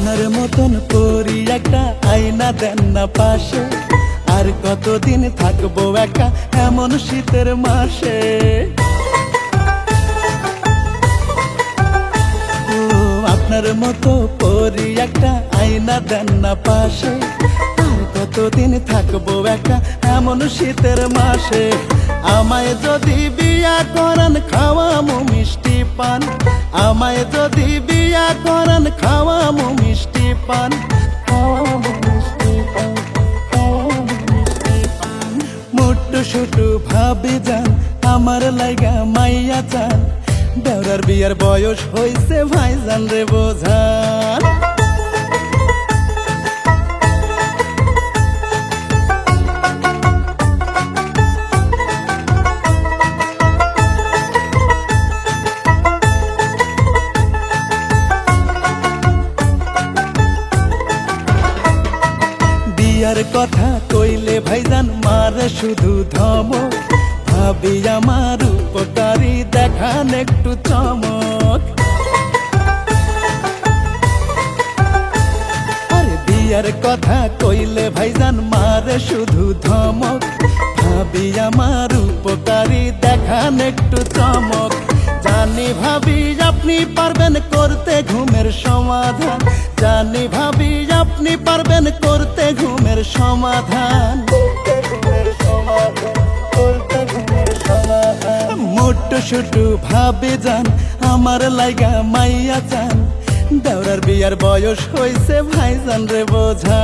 আপনার মতন করি একটা আয়না দেন না পাশে। আর কতদিন থাকব একা এমন শীতের মাসে? আপনার মতো পরি একটা আয়না দেন না পাশে। আর কতদিন থাকব একা এমন শীতের মাসে? আমায় যদি বিয়া করান খাওয়া মিষ্টি পান। আমায় যদি বিয়া করান, খাওয়ামো মিষ্টি পান। মোটু সুটু ভাবে যান, আমার লাইগা মাইয়া চান। দেওরার বিয়ার বয়স হইছে, ভাইজান রে বোঝান বিয়ার কথা কইলে ভাইজান, মারে শুধু ধম ভাবি আমার উপকারী, দেখান একটু চমক। বিয়ার কথা কইলে ভাইজান, মারে শুধু ধমক। ভাবি আমার উপকারী, দেখান একটু চমক। জানি ভাবি, আপনি পারবেন করতে ঘুমের সমাধান। জানি ভাবি, আপনি পারবেন সমাধান। মোট সুটু ভাবে যান আমার লাইগা মাইয়া চান। দেওরার বিয়ার বয়স হয়েছে ভাইজান রে বোঝা।